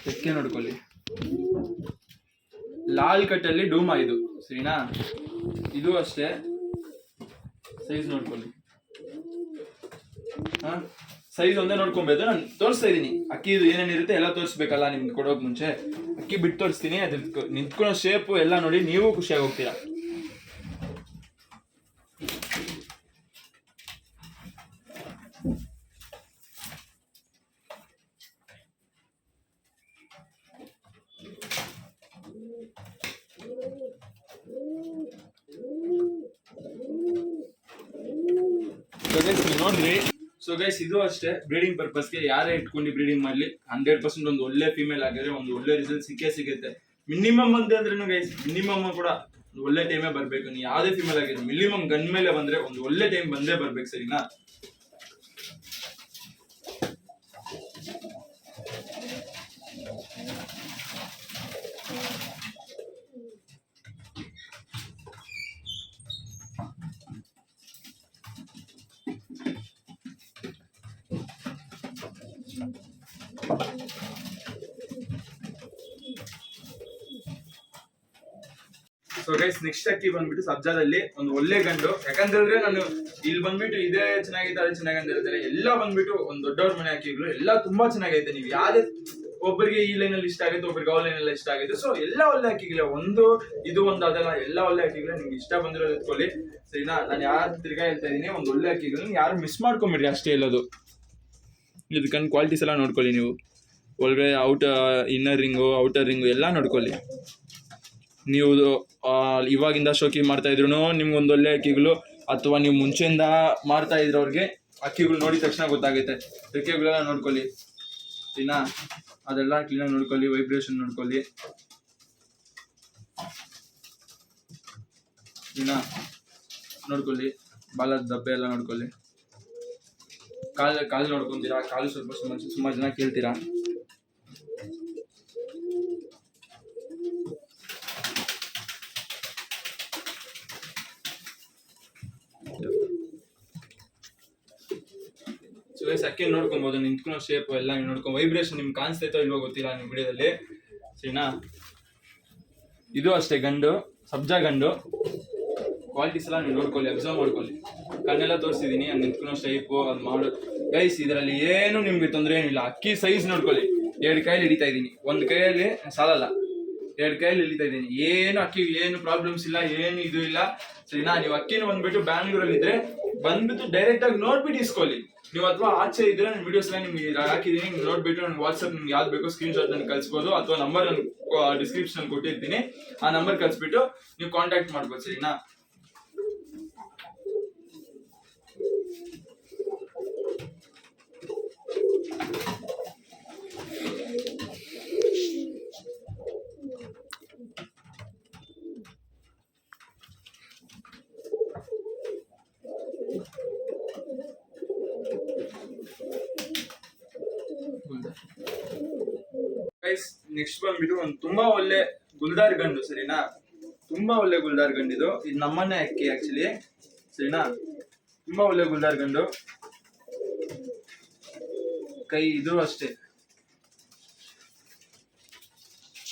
[SPEAKER 1] ರೆಕ್ಕೆ ನೋಡ್ಕೊಳ್ಳಿ. ಲಾಲ್ ಕಟ್ಟಲ್ಲಿ ಡೂಮಾ ಇದು. ಸರಿನಾ? ಇದು ಅಷ್ಟೇ. ಸೈಜ್ ನೋಡ್ಕೊಳ್ಳಿ. ಹಾ? ಸೈಜ್ ಒಂದೇ ನೋಡ್ಕೊಬೇಕು ನಾನು ತೋರಿಸ್ತಾ ಇದ್ದೀನಿ. ಅಕ್ಕಿ ಇದು ಏನೇನಿರುತ್ತೆ ಎಲ್ಲ ತೋರಿಸ್ಬೇಕಲ್ಲ ನಿಮ್ಗೆ ಕೊಡೋಕೆ ಮುಂಚೆ. ಅಕ್ಕಿ ಬಿಟ್ಟು ತೋರಿಸ್ತೀನಿ. ಅದ್ರ ನಿಂತ್ಕೊಳ್ಳೋ ಶೇಪು ಎಲ್ಲ ನೋಡಿ, ನೀವು ಖುಷಿಯಾಗಿ ಹೋಗ್ತೀರಾ. ಸೊ ಗೈಸ್ ನೀವು ಸೊ ಗೈಸ್ ಇದು ಅಷ್ಟೇ. ಬ್ರೀಡಿಂಗ್ ಪರ್ಪಸ್ಗೆ ಯಾರೇ ಇಟ್ಕೊಂಡು ಬ್ರೀಡಿಂಗ್ ಮಾಡಲಿ ಹಂಡ್ರೆಡ್ ಪರ್ಸೆಂಟ್ ಒಂದು ಒಳ್ಳೆ ಫಿಮೇಲ್ ಆಗಿದ್ರೆ ಒಂದು ಒಳ್ಳೆ ರಿಸಲ್ಟ್ ಸಿಕ್ಕೇ ಸಿಗುತ್ತೆ. ಮಿನಿಮಮ್ ಅಂತ ಅಂದ್ರೆ ಗೈಸ್ ಮಿನಿಮಮ್ ಕೂಡ ಒಂದು ಒಳ್ಳೆ ಟೈಮೇ ಬರಬೇಕು. ನೀವು ಯಾವುದೇ ಫಿಮೇಲ್ ಆಗಿದ್ರೆ ಮಿನಿಮಮ್ ಗನ್ ಮೇಲೆ ಬಂದರೆ ಒಂದು ಒಳ್ಳೆ ಟೈಮ್ ಬಂದೇ ಬರ್ಬೇಕು, ಸರಿನಾ? ಸೊ ಗೈಸ್ ನೆಕ್ಸ್ಟ್ ಅಕ್ಕಿ ಬಂದ್ಬಿಟ್ಟು ಸಬ್ಜಾದಲ್ಲಿ ಒಂದು ಒಳ್ಳೆ ಗಂಡು. ಯಾಕಂತಂದ್ರೆ ನಾನು ಇಲ್ಲಿ ಬಂದ್ಬಿಟ್ಟು ಇದೇ ಚೆನ್ನಾಗಿದೆ ಅದೇ ಚೆನ್ನಾಗಿದೆ ಅಂತ ಹೇಳ್ತಾರೆ ಎಲ್ಲ ಬಂದ್ಬಿಟ್ಟು ಒಂದು ದೊಡ್ಡವ್ರ ಮನೆ ಅಕ್ಕಿಗಳು ಎಲ್ಲ ತುಂಬಾ ಚೆನ್ನಾಗೈತೆ. ನೀವು ಯಾವ್ದೇ ಒಬ್ಬರಿಗೆ ಈ ಲೈನ್ ಅಲ್ಲಿ ಇಷ್ಟ ಆಗುತ್ತೆ ಒಬ್ಬರಿಗೆ ಆ ಲೈನ್ ಅಲ್ಲಿ ಇಷ್ಟ ಆಗುತ್ತೆ ಸೊ ಎಲ್ಲ ಒಳ್ಳೆ ಅಕ್ಕಿಗಳೇ ಒಂದು ಇದು ಒಂದು ಅದಲ್ಲ ಎಲ್ಲ ಒಳ್ಳೆ ಅಕ್ಕಿಗಳೇ ನಿಮ್ಗೆ ಇಷ್ಟ ಬಂದಿರೋದು ಎತ್ಕೊಳ್ಳಿ. ಸರಿನಾ? ನಾನು ಯಾರು ತಿರ್ಗಾ ಹೇಳ್ತಾ ಇದ್ದೀನಿ, ಒಂದು ಒಳ್ಳೆ ಅಕ್ಕಿಗಳನ್ನ ಯಾರು ಮಿಸ್ ಮಾಡ್ಕೊಂಬಿಡ್ರಿ ಅಷ್ಟೇ ಇದಕ್ಕನ್ ಕ್ವಾಲಿಟೀಸ್ ಎಲ್ಲ ನೋಡ್ಕೊಳ್ಳಿ ನೀವು. ಒಳಗಡೆ out inner ring outer ring ಎಲ್ಲ ನೋಡ್ಕೊಳ್ಳಿ. ನೀವು ಇವಾಗಿಂದ ಶೋಕಿ ಮಾಡ್ತಾ ಇದ್ರು ನಿಮ್ಗೆ ಒಂದು ಒಳ್ಳೆ ಅಕ್ಕಿಗಳು ಅಥವಾ ನೀವು ಮುಂಚೆಯಿಂದ ಮಾಡ್ತಾ ಇದ್ರವ್ರಿಗೆ ಅಕ್ಕಿಗಳು ನೋಡಿದ ತಕ್ಷಣ ಗೊತ್ತಾಗುತ್ತೆ. ರೆಕ್ಕೆಗಳೆಲ್ಲ ನೋಡ್ಕೊಳ್ಳಿ. ಇನ್ನ ಅದೆಲ್ಲ ಕ್ಲೀನಾಗಿ ನೋಡ್ಕೊಳ್ಳಿ ವೈಬ್ರೇಷನ್ ನೋಡ್ಕೊಳ್ಳಿ. ಇನ್ನ ನೋಡ್ಕೊಳ್ಳಿ. ಬಾಲದ ದಬ್ಬೆ ಎಲ್ಲ ನೋಡ್ಕೊಳ್ಳಿ. ಕಾಲು ಕಾಲು ನೋಡ್ಕೊಂತೀರಾ? ಕಾಲು ಸ್ವಲ್ಪ ಸುಮಾರು ಸುಮಾರು ಜನ ಕೇಳ್ತೀರಾ? ಸಕ್ಕೆ ನೋಡ್ಕೊಬೋದು, ನಿಂತ್ಕೊಳ್ಳೋ ಶೇಪ್ ಎಲ್ಲ ನೀವು ನೋಡ್ಕೊಂಡು ವೈಬ್ರೇಷನ್ ನಿಮ್ಗೆ ಕಾಣಿಸ್ತೈತೋ ಇಲ್ವೋ ಗೊತ್ತಿಲ್ಲ ನಿಮ್ಮ ವಿಡಿಯೋದಲ್ಲಿ. ಸರಿನಾ? ಇದು ಅಷ್ಟೇ ಗಂಡು, ಸಬ್ಜಾ ಗಂಡು. ಕ್ವಾಲಿಟೀಸ್ ಎಲ್ಲ ನೀವು ನೋಡ್ಕೊಳ್ಳಿ ಅಬ್ಸರ್ವ್ ಮಾಡ್ಕೊಳ್ಳಿ. ಕಣ್ಣೆಲ್ಲ ತೋರಿಸಿದ್ದೀನಿ ಅದು ನಿಂತ್ಕೊಳ್ಳೋ ಶೇಪು ಅದು ಮಾಡು ಗೈಸ್ ಇದರಲ್ಲಿ ಏನು ನಿಮ್ಗೆ ತೊಂದರೆ ಏನಿಲ್ಲ. ಅಕ್ಕಿ ಸೈಜ್ ನೋಡ್ಕೊಳ್ಳಿ. ಎರಡು ಕೈಯಲ್ಲಿ ಹಿಡಿತಾ ಇದ್ದೀನಿ. ಒಂದು ಕೈಯಲ್ಲಿ ಸಾಲಲ್ಲ. ಎರಡು ಕೈಯಲ್ಲಿ ಹಿಡಿತಾ ಇದ್ದೀನಿ. ಏನು ಅಕ್ಕಿ, ಏನು ಪ್ರಾಬ್ಲಮ್ಸ್ ಇಲ್ಲ, ಏನು ಇದು ಇಲ್ಲ. ಸರಿನಾ? ನೀವು ಅಕ್ಕಿನ ಬಂದ್ಬಿಟ್ಟು ಬ್ಯಾಂಗ್ಳೂರಲ್ಲಿ ಇದ್ರೆ ಬಂದ್ಬಿಟ್ಟು ಡೈರೆಕ್ಟ್ ಆಗಿ ನೋಡ್ಬಿಟ್ಟು ಇಸ್ಕೊಳ್ಳಿ. ನೀವು ಅಥವಾ ಆಚೆ ಇದ್ರೆ ನನ್ನ ವಿಡಿಯೋಸ್ ಎಲ್ಲ ನಿಮ್ಗೆ ಹಾಕಿದ್ದೀನಿ. ನೀವು ನೋಡ್ಬಿಟ್ಟು ನನ್ನ ವಾಟ್ಸಪ್ ನಿಮ್ಗೆ ಯಾವ್ದು ಬೇಕೋ ಸ್ಕ್ರೀನ್ ಶಾಟ್ ನನಗೆ ಕಳಿಸ್ಬೋದು. ಅಥವಾ ನಂಬರ್ ನಾನು ಡಿಸ್ಕ್ರಿಪ್ಷನ್ ಕೊಟ್ಟಿರ್ತೀನಿ. ಆ ನಂಬರ್ ಕಳಿಸ್ಬಿಟ್ಟು ನೀವು ಕಾಂಟ್ಯಾಕ್ಟ್ ಮಾಡ್ಬೋದು. ಸರಿನಾ? ನೆಕ್ಸ್ಟ್ ಬಂದ್ಬಿಟ್ಟು ಒಂದು ತುಂಬಾ ಒಳ್ಳೆ ಗುಲ್ದಾರ್ ಗಂಡು, ಸರಿನಾ? ತುಂಬಾ ಒಳ್ಳೆ ಗುಲ್ದಾರ್ ಗಂಡು ಇದು ಇದು ನಮ್ಮನ್ನೇ ಅಕ್ಕಿ ಆಕ್ಚುಲಿ ಸರಿನಾ? ತುಂಬಾ ಒಳ್ಳೆ ಗುಲ್ದಾರ್ ಗಂಡು. ಕೈ ಇದು ಅಷ್ಟೇ.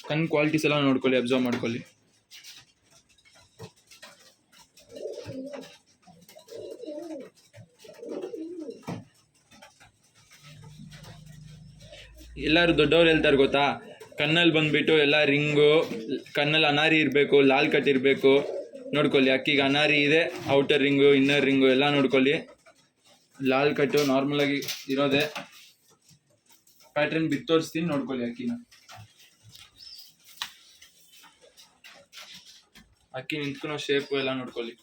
[SPEAKER 1] ಕಣ್ ಕ್ವಾಲಿಟೀಸ್ ಎಲ್ಲ ನೋಡ್ಕೊಳ್ಳಿ ಅಬ್ಸರ್ವ್ ಮಾಡ್ಕೊಳ್ಳಿ. ಎಲ್ಲರೂ ದೊಡ್ಡವ್ರು ಹೇಳ್ತಾರೆ ಗೊತ್ತಾ? ಕಣ್ಣಲ್ಲಿ ಬಂದ್ಬಿಟ್ಟು ಎಲ್ಲ ರಿಂಗು, ಕಣ್ಣಲ್ಲಿ ಅನಾರಿ ಇರಬೇಕು, ಲಾಲ್ ಕಟ್ ಇರಬೇಕು. ನೋಡ್ಕೊಳ್ಳಿ, ಅಕ್ಕಿಗೆ ಅನಾರಿ ಇದೆ ಔಟರ್ ರಿಂಗು ಇನ್ನರ್ ರಿಂಗು ಎಲ್ಲ ನೋಡ್ಕೊಳ್ಳಿ. ಲಾಲ್ ಕಟ್ಟು ನಾರ್ಮಲಾಗಿ ಇರೋದೆ. ಪ್ಯಾಟ್ರನ್ ಬಿತ್ತು ತೋರಿಸ್ತೀನಿ, ನೋಡ್ಕೊಳ್ಳಿ ಅಕ್ಕಿನ. ಅಕ್ಕಿ ನಿಂತ್ಕೊಳೋ ಶೇಪ್ ಎಲ್ಲ ನೋಡ್ಕೊಳ್ಳಿ.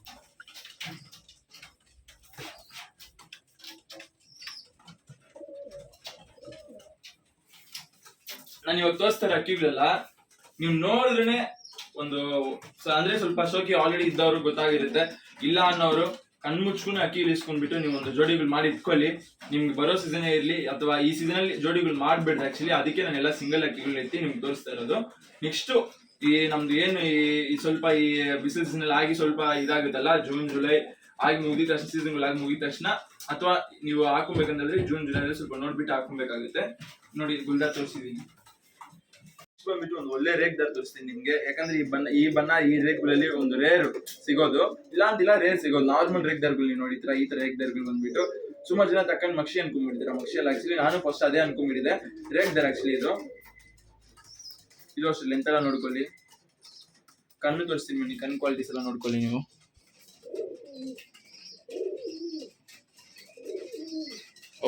[SPEAKER 1] ನಾನು ಇವಾಗ ತೋರಿಸ್ತಾರೆ ಅಕ್ಕಿಗಳೆಲ್ಲ. ನೀವು ನೋಡಿದ್ರೆ ಒಂದು ಅಂದ್ರೆ ಸ್ವಲ್ಪ ಶೋಕಿ ಆಲ್ರೆಡಿ ಇದ್ದವ್ರಿಗೆ ಗೊತ್ತಾಗಿರುತ್ತೆ. ಇಲ್ಲ ಅನ್ನೋರು ಕಣ್ಮುಚ್ಕೊಂಡು ಅಕ್ಕಿ ಇಳಿಸ್ಕೊಂಡ್ಬಿಟ್ಟು ನೀವು ಒಂದು ಜೋಡಿಗಳು ಮಾಡಿ ಇಟ್ಕೊಳ್ಳಿ. ನಿಮ್ಗೆ ಬರೋ ಸೀಸನ್ ಇರಲಿ, ಅಥವಾ ಈ ಸೀಸನ್ ಅಲ್ಲಿ ಜೋಡಿಗಳು ಮಾಡ್ಬೇಡ್ರಿ ಆಕ್ಚುಲಿ ಅದಕ್ಕೆ ನಾನೆಲ್ಲ ಸಿಂಗಲ್ ಅಕ್ಕಿಗಳು ಎತ್ತಿ ನಿಮ್ಗೆ ತೋರಿಸ್ತಾ ಇರೋದು. ನೆಕ್ಸ್ಟ್ ಈ ನಮ್ದು ಏನು ಈ ಸ್ವಲ್ಪ ಈ ಬಿಸಿಲು ಸೀಸನ್ ಅಲ್ಲಿ ಆಗಿ ಸ್ವಲ್ಪ ಇದಾಗುತ್ತಲ್ಲ ಜೂನ್ ಜುಲೈ ಆಗಿ ಮುಗಿದ ತಕ್ಷಣ ಸೀಸನ್ ಆಗಿ ಮುಗಿದ ತಕ್ಷಣ, ಅಥವಾ ನೀವು ಹಾಕೊಬೇಕಂತಂದ್ರೆ ಜೂನ್ ಜುಲೈ ಸ್ವಲ್ಪ ನೋಡ್ಬಿಟ್ಟು ಹಾಕೊಬೇಕಾಗುತ್ತೆ ನೋಡಿ ಗುಲ್ದಾ ತೋರಿಸಿದೀನಿ. ಬಂದ್ಬಿಟ್ಟು ಒಂದು ಒಳ್ಳೆ ರೇಕ್ ದರ್ ತೋರಿಸ್ತೀನಿ ನಿಮ್ಗೆ. ಯಾಕಂದ್ರೆ ಈ ಬಣ್ಣ ಈ ಬಣ್ಣ ಈ ರೇಕ್ಗಳಲ್ಲಿ ಒಂದು ರೇರ್ ಸಿಗೋದು. ಇಲ್ಲ ಅಂತಿಲ್ಲ ರೇರ್ ಸಿಗೋದು. ನಾರ್ಮಲ್ ರೇಕ್ ದಾರ್ಗಳು ನೀವು ನೋಡಿದ್ರ ಈ ತರ ರೇಕ್ ದರ್ಗಳು ಬಂದ್ಬಿಟ್ಟು. ಸುಮಾರು ಜನ ತಕ್ಕಂಡ್ ಮಕ್ಷಿ ಅನ್ಕೊಂಡ್ಬಿಡ್ತೀರಾ ಮಕ್ಷಿ ಅಲ್ಲ ಆಕ್ಚುಲಿ ನಾನು ಫಸ್ಟ್ ಅದೇ ಅನ್ಕೊಂಡ್ಬಿಟ್ಟಿದೆ ರೇಕ್ ದರ್ ಆಕ್ಚುಲಿ ಇದು. ಇದು ಅಷ್ಟು ಲೆಂತ್ ಎಲ್ಲ ನೋಡ್ಕೊಳ್ಳಿ. ಕಣ್ಣು ತೋರಿಸ್ತೀನಿ ಬನ್ನಿ ಕಣ್ಣು ಕ್ವಾಲಿಟೀಸ್ ಎಲ್ಲ ನೋಡ್ಕೊಳ್ಳಿ ನೀವು.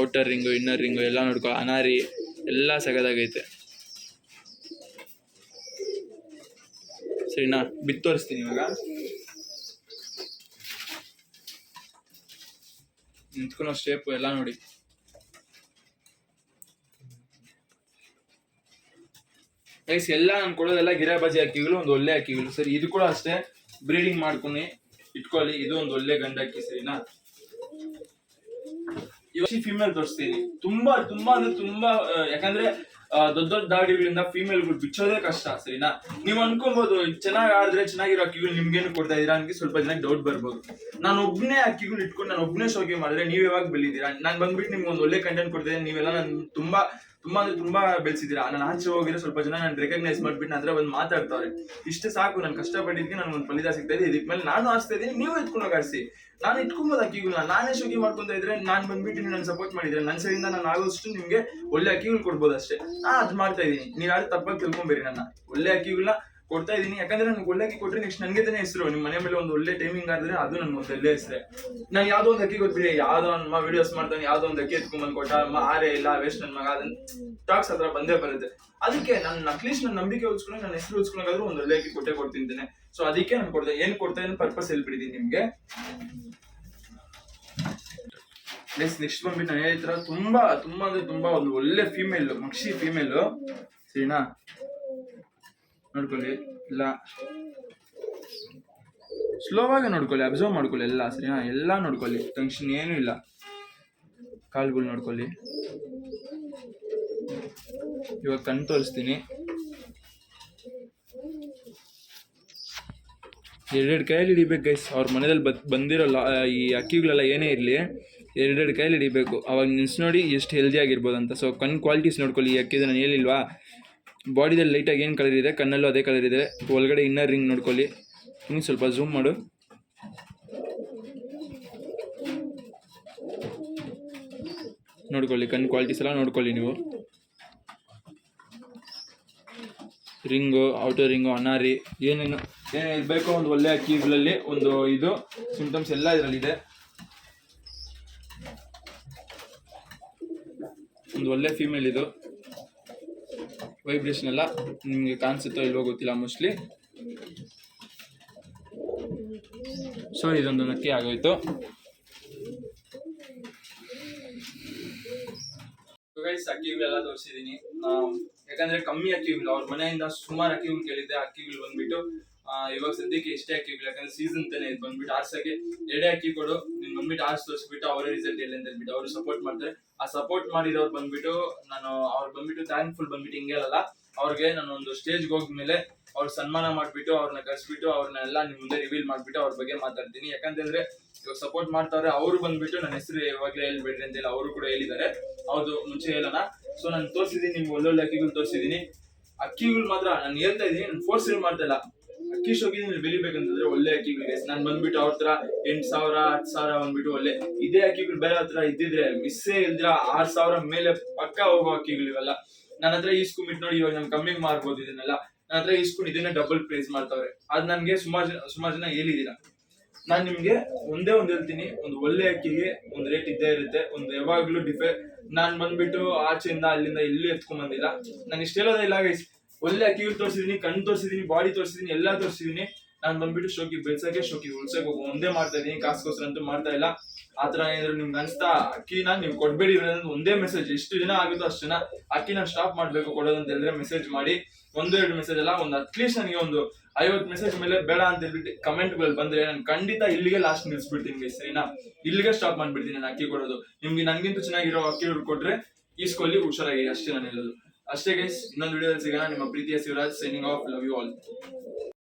[SPEAKER 1] ಔಟರ್ ರಿಂಗು ಇನ್ನರ್ ರಿಂಗು ಎಲ್ಲ ನೋಡ್ಕೊ ಅನಾರಿ ಎಲ್ಲ ಸಗದಾಗೈತೆ. ಸರಿನಾ ಬಿತ್ತು ತೋರಿಸ್ತೀನಿ ಇವಾಗ. ನಿಂತ್ಕೊಳ್ಳೋ ಶೇಪ್ ಎಲ್ಲ ನೋಡಿ. ಗೈಸ್ ಎಲ್ಲ ನಾನು ಕೊಡೋದೆಲ್ಲ ಗಿರಾಬಾಜಿ ಅಕ್ಕಿಗಳು ಒಂದು ಒಳ್ಳೆ ಅಕ್ಕಿಗಳು ಸರಿ, ಇದು ಕೂಡ ಅಷ್ಟೇ. ಬ್ರೀಡಿಂಗ್ ಮಾಡ್ಕೊಂಡು ಇಟ್ಕೊಳ್ಳಿ, ಇದು ಒಂದು ಒಳ್ಳೆ ಗಂಡ ಅಕ್ಕಿ ಸರಿನಾ? ಇವಾಗ ಫಿಮೇಲ್ ತೋರಿಸ್ತೀನಿ. ತುಂಬಾ ತುಂಬಾ ಅಂದ್ರೆ ತುಂಬಾ ಯಾಕಂದ್ರೆ ದೊಡ್ಡ ದೊಡ್ಡ ದಾಡಿಗಳಿಂದ ಫಿಮೇಲ್ಗಳು ಬಿಚ್ಚೋದೇ ಕಷ್ಟ, ಸರಿನಾ? ನೀವು ಅನ್ಕೊಬಹುದು ಚೆನ್ನಾಗಿ ಆದ್ರೆ ಚೆನ್ನಾಗಿರೋ ಅಕ್ಕಿಗಳು ನಿಮ್ಗೇನು ಕೊಡ್ತಾ ಇದೀರಾ ನನಗೆ ಸ್ವಲ್ಪ ಜನ ಡೌಟ್ ಬರ್ಬೋದು. ನಾನು ಒಬ್ನೇ ಅಕ್ಕಿಗಳು ಇಟ್ಕೊಂಡು ನಾನು ಒಬ್ನೇ ಶೋಕಿ ಮಾಡಿದ್ರೆ ನೀವ್ ಯಾವಾಗ ಬೆಳಿದೀರಾ ನಾನು ಬಂದ್ಬಿಟ್ಟು ನಿಮ್ಗೆ ಒಂದು ಒಳ್ಳೆ ಕಂಟೆಂಟ್ ಕೊಡ್ತಿದ್ದೆ ನೀವೆಲ್ಲ ನನ್ ತುಂಬಾ ತುಂಬಾ ಅಂದ್ರೆ ತುಂಬಾ ಬೆಳೆಸಿದ್ದೀರಾ? ನಾನು ಆಚೆ ಹೋಗಿದ್ರೆ ಸ್ವಲ್ಪ ಜನ ನಾನು ರೆಕಗ್ನೈಸ್ ಮಾಡ್ಬಿಟ್ಟು ಅಂದ್ರೆ ಒಂದು ಮಾತಾಡ್ತಾವ್ರೆ ಇಷ್ಟು ಸಾಕು, ನಾನು ಕಷ್ಟಪಟ್ಟಿದ್ದಕ್ಕೆ ನಾನು ಒಂದು ಫಲಿತ ಸಿಗ್ತಾ ಇದೆ ಇದಕ್ಕೆ ಮೇಲೆ ನಾನು ಆರಿಸ್ತಾ ಇದ್ದೀನಿ, ನೀವು ಎತ್ಕೊಂಡು ಹೋಗಿ ಆರಿಸಿ. ನಾನು ಇಟ್ಕೊಂಬೋದು ಅಕ್ಕಿಗಳನ್ನ ನಾನೇ ಶೋಕಿ ಮಾಡ್ಕೊಂತ ಇದ್ರೆ ನಾನು ಬಂದ್ಬಿಟ್ಟು ನೀವು ನನ್ನ ಸಪೋರ್ಟ್ ಮಾಡಿದ್ರೆ ನನ್ನ ಸರಿಯಿಂದ ನಾನು ಆಗೋಷ್ಟು ನಿಮಗೆ ಒಳ್ಳೆ ಅಕ್ಕಿಗಳು ಕೊಡ್ಬೋದು ಅಷ್ಟೇ. ನಾ ಅದು ಮಾಡ್ತಾ ಇದ್ದೀನಿ. ನೀವು ಯಾರು ತಪ್ಪಾಗಿ ತಿಳ್ಕೊಂಬೇರಿ ನನ್ನ. ಒಳ್ಳೆ ಅಕ್ಕಿಗಳನ್ನ ಕೊಡ್ತಾ ಇದ್ದೀನಿ. ಯಾಕಂದ್ರೆ ನನಗೆ ಒಳ್ಳೆ ಅಕ್ಕಿ ಕೊಟ್ರೆ ನೆಕ್ಸ್ಟ್ ನನಗೆ ತಾನೇ ಹೆಸರು. ನಿಮ್ಮ ಮನೆ ಮೇಲೆ ಒಂದು ಒಳ್ಳೆ ಟೈಮಿಂಗ್ ಆದ್ರೆ ಅದು ನನ್ನ ಒಂದು ಒಳ್ಳೆ ಹೆಸರೇ. ನಾನು ಯಾವ್ದೋ ಒಂದು ಅಕ್ಕಿ ಗೊತ್ತಿದೆ ಯಾವ್ದೋ ಅಮ್ಮ ವಿಡಿಯೋಸ್ ಮಾಡ್ತಾನೆ, ಯಾವ್ದೋ ಒಂದು ಅಕ್ಕಿ ಎತ್ಕೊಂಡ್ ಕೊಟ್ಟ, ಅಮ್ಮ ಆರೇ ಇಲ್ಲ ವೇಸ್ಟ್ ನನ್ನ ಮಗ ಅದನ್ನ ಟಾಕ್ಸ್ ಹತ್ರ ಬಂದೇ ಬರುತ್ತೆ. ಅದಕ್ಕೆ ನನ್ನ ಅಟ್ಲೀಸ್ಟ್ ನನ್ನ ನಂಬಿಕೆ ಉಳಿಸ್ಕೊಂಡು ನನ್ನ ಹೆಸರು ಉಳಿಸ್ಕೊಂಡಾದ್ರೂ ಒಂದು ಒಳ್ಳೆ ಅಕ್ಕಿ ಕೊಟ್ಟೆ ಕೊಡ್ತಿದ್ದೇನೆ ಸೊ ಅದಕ್ಕೆ ನಾನು ಕೊಡ್ತೇನೆ ಏನು ಕೊಡ್ತಾ ಇದ್ದೀನಿ ಪರ್ಪಸ್ ಹೇಳ್ಬಿಡಿದ್ದೀನಿ ನಿಮ್ಗೆ. ನೆಕ್ಸ್ಟ್ ನೆಕ್ಸ್ಟ್ ಬಂದ್ಬಿಟ್ಟು ನಾನು ಹೇಳಿದ್ರ ತುಂಬಾ ತುಂಬಾ ಅಂದ್ರೆ ತುಂಬಾ ಒಂದು ಒಳ್ಳೆ ಫೀಮೇಲ್ ಮಕ್ಷಿ ಫೀಮೇಲ್ ಸರಿನಾ? ನೋಡ್ಕೊಳ್ಳಿ ಇಲ್ಲ ಸ್ಲೋವಾಗಿ ನೋಡ್ಕೊಳ್ಳಿ ಅಬ್ಸರ್ವ್ ಮಾಡ್ಕೊಳ್ಳಿ ಎಲ್ಲ, ಸರಿನಾ? ಎಲ್ಲ ನೋಡ್ಕೊಳ್ಳಿ ಟೆನ್ಷನ್ ಏನೂ ಇಲ್ಲ. ಕಾಲ್ಗಳು ನೋಡ್ಕೊಳ್ಳಿ. ಇವಾಗ ಕಣ್ ತೋರಿಸ್ತೀನಿ. ಎರಡೆರಡು ಕೈಯಲ್ಲಿ ಹಿಡಿಬೇಕು ಗೈಸ್ ಅವ್ರ ಮನೆಯಲ್ಲಿ ಬತ್ ಬಂದಿರೋ ಈ ಅಕ್ಕಿಗಳೆಲ್ಲ ಏನೇ ಇರಲಿ, ಎರಡೆರಡು ಕೈಯಲ್ಲಿ ಹಿಡಿಬೇಕು. ಅವಾಗ ನಿಲ್ಸಿ ನೋಡಿ, ಎಷ್ಟು ಹೆಲ್ದಿ ಆಗಿರ್ಬೋದು ಅಂತ ಸೊ ಕಣ್ಣು ಕ್ವಾಲಿಟೀಸ್ ನೋಡ್ಕೊಳ್ಳಿ, ಈ ಅಕ್ಕಿದು ನಾನು ಹೇಳಿಲ್ವಾ ಬಾಡಿದಲ್ಲಿ ಲೈಟಾಗಿ ಏನು ಕಲರ್ ಇದೆ? ಕಣ್ಣಲ್ಲೂ ಅದೇ ಕಲರ್ ಇದೆ. ಒಳಗಡೆ ಇನ್ನರ್ ರಿಂಗ್ ನೋಡ್ಕೊಳ್ಳಿ. ಇನ್ನು ಸ್ವಲ್ಪ ಝೂಮ್ ಮಾಡು. ನೋಡ್ಕೊಳ್ಳಿ ಕಣ್ಣು ಕ್ವಾಲಿಟೀಸ್ ಎಲ್ಲ ನೋಡ್ಕೊಳ್ಳಿ ನೀವು. ರಿಂಗು ಔಟರ್ ರಿಂಗು ಅನಾರಿ, ಏನೇನು ಏನೇನು ಇರಬೇಕೋ ಒಂದು ಒಳ್ಳೆ ಅಕ್ಕಿಗಳಲ್ಲಿ ಒಂದು ಇದು ಸಿಂಪ್ಟಮ್ಸ್ ಎಲ್ಲ ಇದರಲ್ಲಿದೆ ಒಂದು ಒಳ್ಳೆ ಫೀಮೇಲ್ ಇದು. ವೈಬ್ರೇಷನ್ ಎಲ್ಲ ನಿಮಗೆ ಕಾಣಿಸುತ್ತೋ ಇಲ್ವೋ ಗೊತ್ತಿಲ್ಲ ಮೋಸ್ಟ್ಲಿ ಸೊ ಇದೊಂದು ನಕ್ಕಿ ಆಗೋಯ್ತು. ಗೈಸ್ ಅಕ್ಕಿಗಳೆಲ್ಲ ತೋರಿಸಿದೀನಿ ಯಾಕಂದ್ರೆ ಕಮ್ಮಿ ಅಕ್ಕಿಗಳು ಅವ್ರ ಮನೆಯಿಂದ ಸುಮಾರು ಅಕ್ಕಿಗಳು ಕೇಳಿದ್ದೆ ಅಕ್ಕಿಗಳು ಬಂದ್ಬಿಟ್ಟು. ಇವಾಗ ಸದ್ಯಕ್ಕೆ ಎಷ್ಟೇ ಹಾಕಿ ಯಾಕಂದ್ರೆ ಸೀಸನ್ ತಾನೆ ಇದು ಬಂದ್ಬಿಟ್ಟು ಆರ್ಸಕ್ಕೆ ಎರಡೇ ಅಕ್ಕಿ ಕೊಡು. ನೀನ್ ಬಂದ್ಬಿಟ್ಟು ಆರ್ಸ್ ತೋರಿಸ್ಬಿಟ್ಟು ಅವರೇ ರಿಸಲ್ಟ್ ಇಲ್ಲ ಅಂತ ಹೇಳ್ಬಿಟ್ಟು ಅವರು ಸಪೋರ್ಟ್ ಮಾಡ್ತಾರೆ. ಆ ಸಪೋರ್ಟ್ ಮಾಡಿರೋರು ಬಂದ್ಬಿಟ್ಟು ನಾನು ಅವ್ರು ಬಂದ್ಬಿಟ್ಟು ಥ್ಯಾಂಕ್ಫುಲ್ ಬಂದ್ಬಿಟ್ಟು ಹಿಂಗೆ ಹೇಳಲ್ಲ. ಅವ್ರಿಗೆ ನಾನು ಒಂದು ಸ್ಟೇಜ್ಗೆ ಹೋದ್ಮೇಲೆ ಅವ್ರ ಸನ್ಮಾನ ಮಾಡ್ಬಿಟ್ಟು ಅವ್ರನ್ನ ಕರ್ಸ್ಬಿಟ್ಟು ಅವ್ರನ್ನೆಲ್ಲ ನಿಮ್ ಮುಂದೆ ರಿವೀಲ್ ಮಾಡ್ಬಿಟ್ಟು ಅವ್ರ ಬಗ್ಗೆ ಮಾತಾಡ್ತೀನಿ. ಯಾಕಂತಂದ್ರೆ ಇವಾಗ ಸಪೋರ್ಟ್ ಮಾಡ್ತಾವ್ರೆ, ಅವರು ಬಂದ್ಬಿಟ್ಟು ನನ್ನ ಹೆಸರು ಯಾವಾಗಲೇ ಹೇಳ್ಬೇಡ್ರಿ ಅಂತ ಹೇಳಿ ಅವರು ಕೂಡ ಹೇಳಿದ್ದಾರೆ. ಹೌದು ಮುಂಚೆ ಹೇಳೋಣ. ಸೊ ನಾನು ತೋರಿಸಿದೀನಿ ನಿಮ್ಗೆ ಒಳ್ಳೊಳ್ಳೆ ಅಕ್ಕಿಗಳು ತೋರಿಸಿದೀನಿ ಅಕ್ಕಿಗಳು ಮಾತ್ರ, ನಾನು ಹೇಳ್ತಾ ಇದ್ದೀನಿ, ನಾನು ಫೋರ್ಸ್ ಮಾಡ್ತಾ ಇಲ್ಲ. ಅಕ್ಕಿ ಶೋಗಿ ನೀವು ಬೆಳಿಬೇಕಂತಂದ್ರೆ ಒಳ್ಳೆ ಅಕ್ಕಿಗಳಿಗೆ ನಾನು ಬಂದ್ಬಿಟ್ಟು ಅವ್ರ ಹತ್ರ ಎಂಟ್ ಸಾವಿರ ಹತ್ತು ಸಾವಿರ ಬಂದ್ಬಿಟ್ಟು ಒಳ್ಳೆ ಇದೇ ಅಕ್ಕಿಗಳು ಬೇರೆ ಹತ್ರ ಇದ್ದಿದ್ರೆ ಮಿಸ್ಸೇ ಇಲ್ದಿರ ಆರ್ ಸಾವಿರ ಮೇಲೆ ಪಕ್ಕ ಹೋಗೋ ಅಕ್ಕಿಗಳು ಇವೆಲ್ಲ. ನನ್ನ ಹತ್ರ ಈಸ್ಕೊಂಡ್ಬಿಟ್ಟು ನೋಡಿ ಇವಾಗ ನಾನು ಕಮ್ಮಿ ಮಾರ್ಬೋದು ಇದನ್ನೆಲ್ಲ. ನನ್ನ ಹತ್ರ ಈಸ್ಕೊಂಡು ಇದನ್ನ ಡಬಲ್ ಪ್ರೈಸ್ ಮಾಡ್ತಾವ್ರೆ. ಅದು ನನ್ಗೆ ಸುಮಾರು ಜನ ಸುಮಾರು ಜನ ಹೇಳಿದೀರ. ನಾನ್ ನಿಮ್ಗೆ ಒಂದೇ ಒಂದ್ ಹೇಳ್ತೀನಿ, ಒಂದು ಒಳ್ಳೆ ಅಕ್ಕಿಗೆ ಒಂದು ರೇಟ್ ಇದ್ದೇ ಇರುತ್ತೆ. ಒಂದು ಯಾವಾಗ್ಲೂ ಡಿಫೆ ನಾನ್ ಬಂದ್ಬಿಟ್ಟು ಆಚೆಯಿಂದ ಅಲ್ಲಿಂದ ಇಲ್ಲಿ ಎತ್ಕೊಂಡ್ ಬಂದಿಲ್ಲ. ನಾನು ಇಷ್ಟೇ ಹೇಳೋದೇ ಇಲ್ಲ ಗೈಸ್ ಒಳ್ಳೆ ಕಿವಿ ತೋರಿಸಿದೀನಿ, ಕಣ್ಣು ತೋರಿಸಿದೀನಿ, ಬಾಡಿ ತೋರಿಸಿದೀನಿ, ಎಲ್ಲ ತೋರಿಸಿದೀನಿ. ನಾನು ಬಂದ್ಬಿಟ್ಟು ಶೋಕಿ ಬೆಳ್ಸಕ್ಕೆ ಶೋಕಿ ಉಳ್ಸಕ್ಕೆ ಹೋಗೋ ಒಂದೇ ಮಾಡ್ತಾ ಇದೀನಿ ಕಾಸ್ಗೋಸ್ಕರ ಅಂತೂ ಮಾಡ್ತಾ ಇಲ್ಲ. ಆ ಆತರ ಏನಾದ್ರು ನಿಮ್ಗೆ ಅನ್ಸ್ತಾ, ಅಕ್ಕಿನ ನೀವು ಕೊಡ್ಬೇಡಿ ಅನ್ನೋದು ಒಂದೇ ಮೆಸೇಜ್ ಎಷ್ಟು ದಿನ ಆಗುತ್ತೋ ಅಷ್ಟು ಜನ ಅಕ್ಕಿನ ಸ್ಟಾಪ್ ಮಾಡ್ಬೇಕು, ಕೊಡೋದು ಅಂತ ಹೇಳಿದ್ರೆ ಮೆಸೇಜ್ ಮಾಡಿ, ಒಂದು, ಎರಡು ಮೆಸೇಜ್ ಅಲ್ಲ, ಒಂದು ಅಟ್ಲೀಸ್ಟ್ ನನಗೆ ಒಂದು ಐವತ್ತು ಮೆಸೇಜ್ ಮೇಲೆ ಬೇಡ ಅಂತ ಹೇಳ್ಬಿಟ್ಟು ಕಮೆಂಟ್ಗಳು ಬಂದ್ರೆ ನಾನು ಖಂಡಿತ ಇಲ್ಲಿಗೆ ಲಾಸ್ಟ್ ನಿಲ್ಸ್ಬಿಡ್ತೀನಿ ಗೈಸ್ ಸರಿನಾ? ಇಲ್ಲಿಗೆ ಸ್ಟಾಪ್ ಮಾಡ್ಬಿಡ್ತೀನಿ ನಾನು ಅಕ್ಕಿ ಕೊಡೋದು. ನಿಮ್ಗೆ ನನಗಿಂತ ಚೆನ್ನಾಗಿರೋ ಅಕ್ಕಿಗಳು ಕೊಟ್ರೆ ಈಸ್ಕೊಳ್ಳಿ ಹುಷಾರಾಗಿ, ಅಷ್ಟೇ ನಾನು ಹೇಳೋದು. ಅಷ್ಟೇ ಗೈಸ್ ಇನ್ನೊಂದು ವಿಡಿಯೋದಲ್ಲಿ ಸಿಗೋಣ. ನಿಮ್ಮ ಪ್ರೀತಿಯ Shivaraj signing off love you all